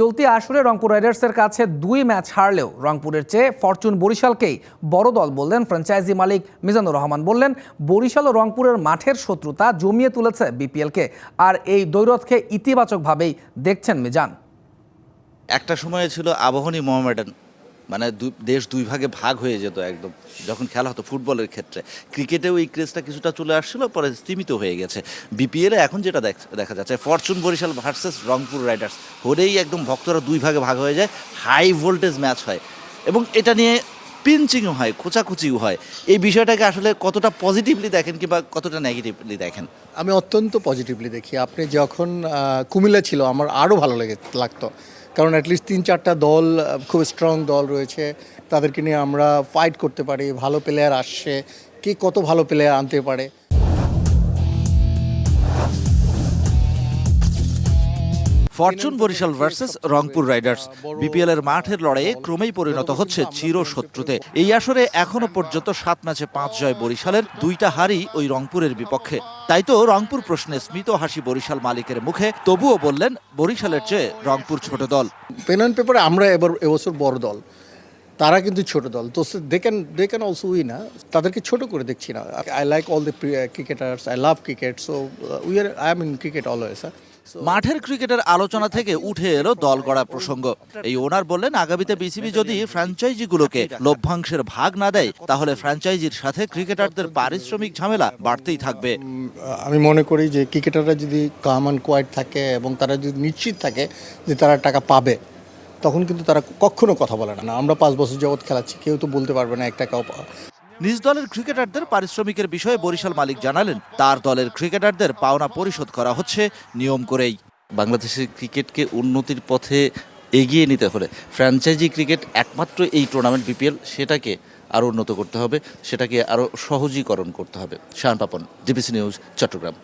চলতি আসরে রংপুর রাইডার্সের কাছে দুই ম্যাচ হারলেও রংপুরের চেয়ে ফরচুন বরিশালকেই বড় দল বললেন ফ্র্যাঞ্চাইজি মালিক মিজানুর রহমান। বললেন, বরিশাল ও রংপুরের মাঠের শত্রুতা জমিয়ে তুলেছে বিপিএলকে আর এই দৈরথকে ইতিবাচকভাবেই দেখছেন মিজান। একটা সময়ে ছিল আবাহনী মোহামেডান মানে দেশ দুই ভাগে ভাগ হয়ে যেত একদম। যখন খেলা হতো ফুটবলের ক্ষেত্রে। ক্রিকেটেও এই ক্রেজটা কিছুটা চলে আসছিল, পরে স্তীমিত হয়ে গেছে। বিপিএলে এখন যেটা দেখা যাচ্ছে, fortune Barishal versus Rangpur riders. হলেই একদম ভক্তরা দুই ভাগে ভাগ হয়ে যায়, হাই ভোল্টেজ ম্যাচ হয়। এবং এটা নিয়ে পিঞ্চিংও হয়, খোঁচাখুচিও হয়। এই বিষয়টাকে আসলে কতটা পজিটিভলি দেখেন কিংবা কতটা নেগেটিভলি দেখেন? আমি অত্যন্ত পজিটিভলি দেখি। আপনি যখন কুমিল্লা ছিল, আমার আরও ভালো লেগে, লাগতো। কারণ অ্যাটলিস্ট তিন চারটা দল খুব স্ট্রং দল রয়েছে। তাদেরকে নিয়ে আমরা ফাইট করতে পারি, ভালো প্লেয়ার আসছে। কে কত ভালো প্লেয়ার আনতে পারে? Fortune Barishal versus Rangpur riders. BPL এর মাঠের লড়াইয়ে ক্রমেই পরিণত হচ্ছে চিরশত্রুতে এই আসরে এখনও পর্যন্ত সাত ম্যাচে পাঁচ জয় বরিশালের দুইটা হারই ওই রংপুরের বিপক্ষে। তাই তো রংপুর প্রশ্নে স্মিত হাসি বরিশাল মালিকের মুখে তবুও বললেন বরিশালের চেয়ে রংপুর ছোট দল। পেন অ্যান্ড পেপারে আমরা এবার এবছর বড় দল। তারা কিন্তু ছোট দল। তো they can they can also we না তাদেরকে ছোট করে দেখছি না। I like all the cricketers I love cricket so we are I am in cricket always মাঠের ক্রিকেটের আলোচনা থেকে উঠে এলো দল গড়া প্রসঙ্গ। এই ওনার বললেন আগামীতে বিসিবি যদি ফ্র্যাঞ্চাইজিগুলোকে লভ্যাংশের ভাগ না দেয় তাহলে ফ্র্যাঞ্চাইজির সাথে ক্রিকেটারদের পারিশ্রমিক ঝামেলা বাড়তেই থাকবে। আমি মনে করি যে ক্রিকেটাররা যদি কাম অ্যান্ড কোয়াইট থাকে এবং তারা যদি নিশ্চিত থাকে যে তারা টাকা পাবে তখন কিন্তু তারা কখনো কথা বলে না। আমরা পাঁচ বছর যাবৎ খেলাচ্ছি কেউ তো বলতে পারবে না এক টাকাও নিজ দলের ক্রিকেটারদের পারিশ্রমিকের বিষয়ে বরিশাল মালিক জানালেন, তার দলের ক্রিকেটারদের পাওনা পরিশোধ করা হচ্ছে নিয়ম করেই। বাংলাদেশের ক্রিকেটকে উন্নতির পথে এগিয়ে নিতে হলে ফ্র্যাঞ্চাইজি ক্রিকেট একমাত্র এই টুর্নামেন্ট বিপিএল সেটাকে আরও উন্নত করতে হবে, সেটাকে আরও সহজীকরণ করতে হবে। Shahan Papon, DBC news, Chattogram.